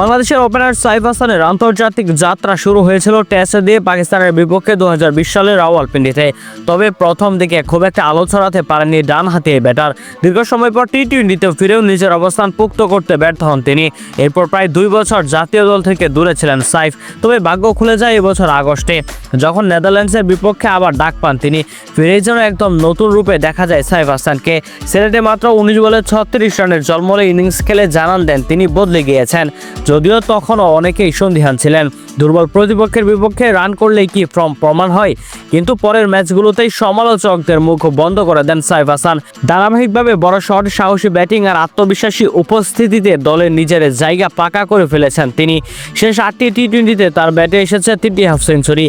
বাংলাদেশের ওপেনার সাইফ হাসানের আন্তর্জাতিক যাত্রা শুরু হয়েছিল টেস্টে দিয়ে পাকিস্তানের বিপক্ষে দু হাজার সালের রাওয়ালপিন্ডিতে। তবে প্রথম দিকে খুব একটা আলো ছড়াতে পারেননি ডান হাতে ব্যাটার দীর্ঘ সময় পর টি টোয়েন্টিতে ফিরেও নিজের অবস্থান পুক্ত করতে ব্যর্থ হন তিনি। এরপর প্রায় দুই বছর জাতীয় দল থেকে দূরে ছিলেন সাইফ। তবে ভাগ্য খুলে যায় এবছর আগস্টে। যখন নেদারল্যান্ডসের বিপক্ষে আবার ডাক পান তিনি ফিরে যেন একদম নতুন রূপে দেখা যায় সাইফ হাসানকে। সিলেটে মাত্র উনিশ বলে ছত্রিশ রানের জন্মলে ইনিংস খেলে জানান দেন তিনি বদলে গিয়েছেন। যদিও তখনও অনেকেই সন্দিহান ছিলেন। দুর্বল প্রতিপক্ষের বিপক্ষে রান করলেই কি ফর্ম প্রমাণ হয়? কিন্তু পরের ম্যাচগুলোতেই সমালোচকদের মুখ বন্ধ করে দেন সাইফ হাসান। ধারাবাহিকভাবে বড় শট, সাহসী ব্যাটিং আর আত্মবিশ্বাসী উপস্থিতিতে দলের নিজের জায়গা পাকা করে ফেলেছেন তিনি। শেষ আটটি টি টোয়েন্টিতে তার ব্যাটে এসেছে তিনটি হাফ সেঞ্চুরি।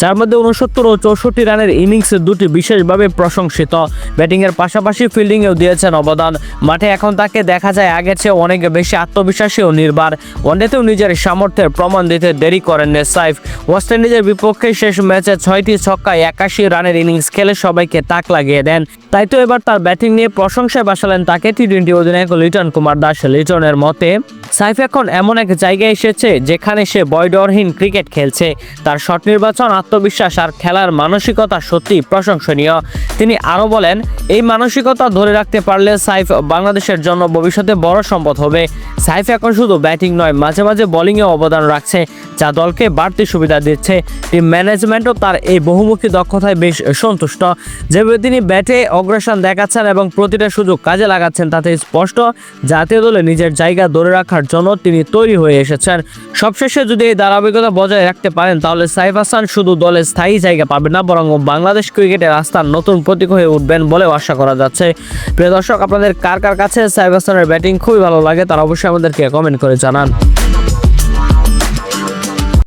যার মধ্যে উনসত্তর ও চৌষট্টি রানের ইনিংস দুটি বিশেষভাবে প্রশংসিত। ব্যাটিংয়ের পাশাপাশি ফিল্ডিংয়েও দিয়েছেন অবদান। মাঠে এখন তাকে দেখা যায় আগের চেয়ে অনেক বেশি আত্মবিশ্বাসী ও নির্বার। ওয়ানডেতেও নিজের সামর্থ্যের প্রমাণ দিতে দেরি করেন সাইফ ওয়েস্ট ইন্ডিজের বিপক্ষে শেষ ম্যাচে ছয়টি ছক্কায় একাশি রানের ইনিংস খেলে সবাইকে তাক লাগিয়ে দেন। তাই তো এবার তার ব্যাটিং নিয়ে প্রশংসায় বাসালেন তাকে টি টোয়েন্টি অধিনায়ক লিটন কুমার দাস। লিটনের মতে সাইফ এখন এমন এক জায়গায় এসেছে যেখানে সে বয়ডরহীন ক্রিকেট খেলছে। তার শট নির্বাচন, আত্মবিশ্বাস আর খেলার মানসিকতা সত্যি প্রশংসনীয়। তিনি আরও বলেন, এই মানসিকতা ধরে রাখতে পারলে সাইফ বাংলাদেশের জন্য ভবিষ্যতে বড় সম্পদ হবে। সাইফ এখন শুধু ব্যাটিং নয়, মাঝে মাঝে বোলিংয়ে অবদান রাখছে, যা দলকে বাড়তি সুবিধা দিচ্ছে। টিম ম্যানেজমেন্টও তার এই বহুমুখী দক্ষতায় বেশ সন্তুষ্ট। যেভাবে তিনি ব্যাটে অগ্রসর দেখাচ্ছেন এবং প্রতিটা সুযোগ কাজে লাগাচ্ছেন, তাতে স্পষ্ট জাতীয় দলে নিজের জায়গা ধরে রাখার জন্য তিনি তৈরি হয়ে এসেছেন। সবশেষে যদি এই ধারাবাহিকতা বজায় রাখতে পারেন, তাহলে সাইফ হাসান শুধু দলে স্থায়ী জায়গা পাবেন না, বরং বাংলাদেশ ক্রিকেটের আস্থার নতুন প্রতীক হয়ে উঠবেন বলেও আশা করা যাচ্ছে। প্রিয় দর্শক, আপনাদের কার কার কাছে সাইফ হাসানের ব্যাটিং খুবই ভালো লাগে, তারা অবশ্যই আমাদেরকে কমেন্ট করে জানান।